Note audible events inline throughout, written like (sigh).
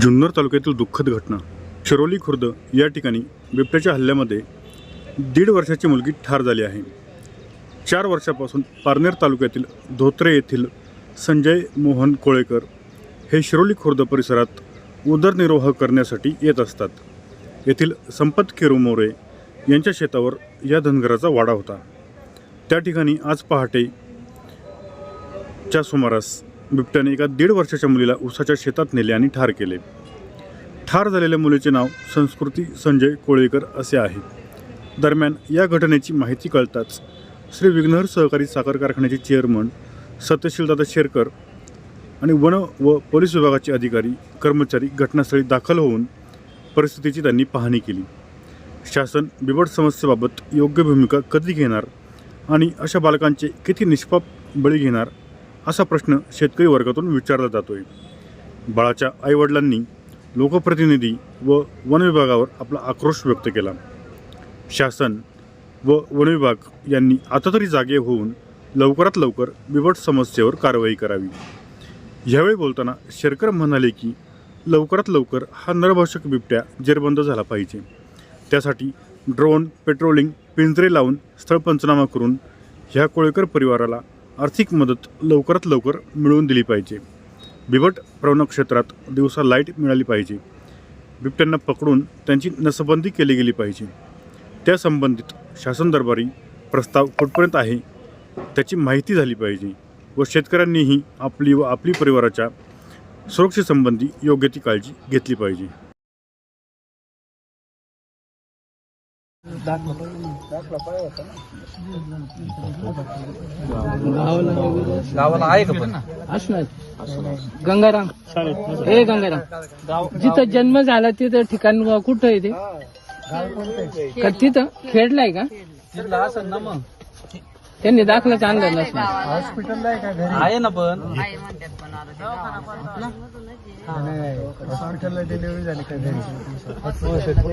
जुन्नर तालुक्यातील दुःखद घटना शिरोली खुर्द या ठिकाणी बिबट्याच्या हल्ल्यामध्ये दीड वर्षाची मुलगी ठार झाली आहे. चार वर्षापासून पारनेर तालुक्यातील धोत्रे येथील संजय मोहन कोळेकर हे शिरोली खुर्द परिसरात उदरनिर्वाह करण्यासाठी येत असतात. येथील संपत केरू मोरे यांच्या शेतावर या धनगराचा वाडा होता. त्या ठिकाणी आज पहाटे च्या सुमारास बिबट्याने एका दीड वर्षाच्या मुलीला उसाच्या शेतात नेले आणि ठार केले. ठार झालेल्या मुलीचे नाव संस्कृती संजय कोळेकर असे आहे. दरम्यान या घटनेची माहिती कळताच श्री विघ्नहर सहकारी साखर कारखान्याचे चेअरमन सत्यशीलदादा शेरकर आणि वन व पोलीस विभागाचे अधिकारी कर्मचारी घटनास्थळी दाखल होऊन परिस्थितीची त्यांनी पाहणी केली. शासन बिबट समस्येबाबत योग्य भूमिका कधी घेणार आणि अशा बालकांचे किती निष्पाप बळी घेणार असा प्रश्न शेतकरी वर्गातून विचारला जातोय. बाळाच्या आईवडिलांनी लोकप्रतिनिधी व वन विभागावर आपला आक्रोश व्यक्त केला. शासन व वन विभाग यांनी आता तरी जागे होऊन लवकरात लवकर बिबट समस्येवर कारवाई करावी. यावेळी बोलताना शेरकर म्हणाले की लवकरात लवकर हा नरभक्षक बिबट्या जेरबंद झाला पाहिजे. त्यासाठी ड्रोन पेट्रोलिंग पिंजरे लावून स्थळ पंचनामा करून ह्या कोळेकर परिवाराला आर्थिक मदत लवकरात लवकर मिळवून दिली पाहिजे. बिबट प्रवण क्षेत्रात दिवसा लाइट मिळाली पाहिजे. बिबट्यांना पकडून त्यांची नसबंदी केली गेली पाहिजे. त्या संबंधित शासन दरबारी प्रस्ताव कुठपर्यंत आहे त्याची माहिती झाली पाहिजे व शेतकऱ्यांनीही आपली व आपली परिवाराच्या सुरक्षेसंबंधी योग्य ती काळजी घेतली पाहिजे. गावाला आहे का पण? असणार गंगाराम. हे गंगाराम. जिथं जन्म झाला तिथं ठिकाण कुठं आहे ते? का तिथं? खेडलाय का? तिथलं असं ना मग. त्यांनी दाखलाच आणलं नसणार आहे ना पण. हॉस्पिटलला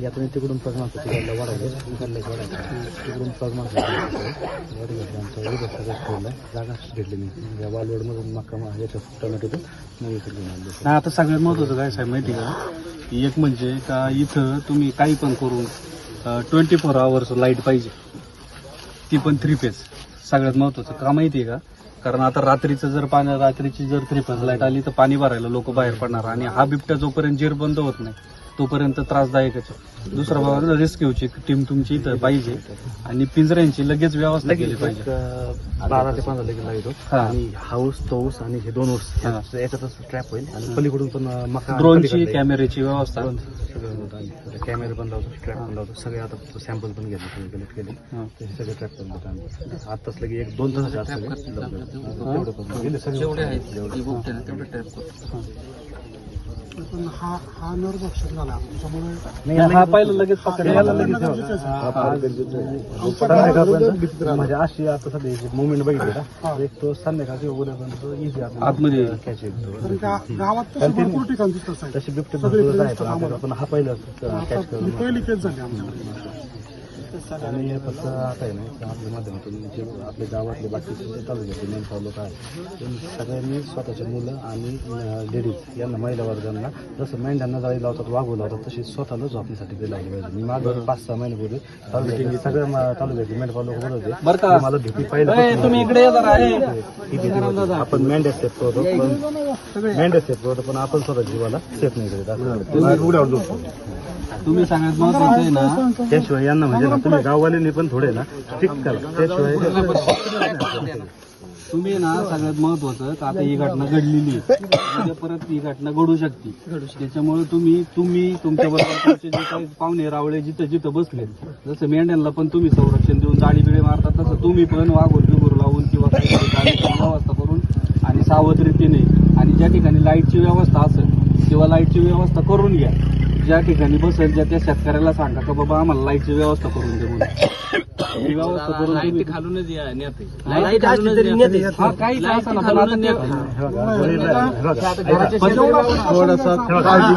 यातून तिकडून पग तिकडला वाढायला तिकडून पग मागतो घेतलं घेतली आमच्या सगळं ठेवलं जागा घेतली मी. या वालवडमधून मक्का याच्या याच्यात इकडे घेऊन नाही आता सगळ्यात महत्वाचं काय साहेब माहिती का? एक म्हणजे का इथं तुम्ही काही पण करून ट्वेंटी फोर आवर्स लाइट पाहिजे. ती पण थ्री फेज सगळ्यात महत्वाचं का माहिती आहे का? कारण आता रात्रीचं जर पाणी रात्रीची जर थ्री फेज लाइट आली तर पाणी भरायला लोक बाहेर पडणार आणि हा बिबट्या जोपर्यंत जीर बंद होत नाही तोपर्यंत त्रासदायकच आहे. दुसरा बाबा रेस्क्यूची टीम तुमची इथं पाहिजे. आणि पिंजऱ्यांची लगेच व्यवस्था केली पाहिजे. बारा ते पंधरा लगेच लागतो हा. आणि हाऊस तोस आणि हे दोन ऊस हा. याच्यातच ट्रॅप होईल. आणि पलीकडून पण अं, मका ड्रोनची पलीकडे कॅमेऱ्याची व्यवस्था. ड्रोन सगळं होतं. आणि कॅमेरे पण लावतो ट्रॅप पण लावतो. सगळे आता सॅम्पल पण घेतले सगळे कलेक्ट केले. हा. ते सगळे ट्रॅप देतो आम्ही. आताच लगे एक दोन तासाच्या आत सगळे तेवढं पण. गेले सगळे. जेवढे आहेत तेवढे ट्रॅप करतो. नाही, हा पहिलं लगेच लगेच म्हणजे अशी आता सध्या मुवमेंट बघितली का एक तो संध्याकाळची उद्यापर्यंत इझी आतमध्ये कॅच येतो बिबटे भरपूर आहेत पण आता आपण हा पहिला कॅच करून आणि फक्त आता आहे ना आपल्या माध्यमातून जे आपल्या गावातले बाकीचे जे तालुक्यातले मेन लोक आहेत त्यांनी सगळ्यांनी स्वतःच्या मुलं आणि लेडीज यांना महिला वर्गांना जसं मेंढ्यांना जाळी लावतात वाघू लावतात तशी स्वतःला झोपण्यासाठी ते लागले पाहिजे मी मागं पाच सहा महिन्यापूर्वी तालुक्यातील सगळ्या मा- तालुक्यातले मेंढपाळ लोक बोलत होते बरं का? मला भीती पाहिलं. आपण मेंढ्या सेफ करतो पण मेंढ्या सेफ करतो पण आपण स्वतः जीवाला सेफ नाही करत. असं तुम्ही सगळ्यात महत्वाचं आहे ना त्याशिवाय यांना म्हणजे ना तुम्ही गाववाल्यांनी पण थोडे ना स्ट्रिक्ट करा. त्याशिवाय तुम्ही ना सगळ्यात महत्वाचं का आता ही घटना घडलेली आहे. उद्या परत ही घटना घडू शकते. त्याच्यामुळे तुम्ही तुम्ही तुमच्या बरोबर तुमचे जे काही पाहुणे रावळे जिथं जिथं बसले जसं मेंढ्यांना पण तुम्ही संरक्षण देऊन जाळी बिळी मारतात तसं तुम्ही पण वाघोर बिगोर लावून किंवा जाळीची व्यवस्था करून आणि सावध रीतीने आणि ज्या ठिकाणी लाईटची व्यवस्था असेल किंवा लाईटची व्यवस्था करून घ्या. ज्या ठिकाणी बसेल ज्या त्या शेतकऱ्याला सांगा का बाबा आम्हाला लाईटची व्यवस्था करून दे म्हणून. (coughs) ही व्यवस्था करून तुम्ही- खालूनच या नेते लाइट हा, काहीच असं ना, पण आता ते- थोडासा काळजी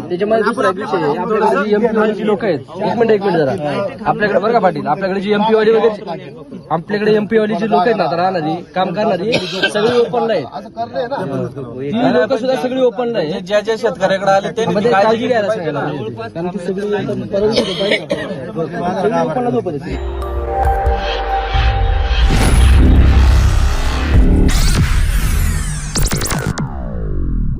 त्याच्यामध्ये दुसरा एक विषय आहे. आपल्याकडे जी एमपी वालीची लोक आहेत एक मिनिट एक मिनिट जरा. आपल्याकडे बरं का पाटील आपल्याकडे जी एमपी वाली वगैरे आपल्याकडे एमपी वाली जी लोक आहेत ना आता राहणारी काम करणारी सगळी ओपनला आहेत. ती लोक सुद्धा सगळी ओपनला आहेत ज्या ज्या शेतकऱ्याकडे आले त्यांनी मध्ये काळजी घ्यायला सांगायला पाहिजे. कारण ती सगळी आता होतं. (laughs)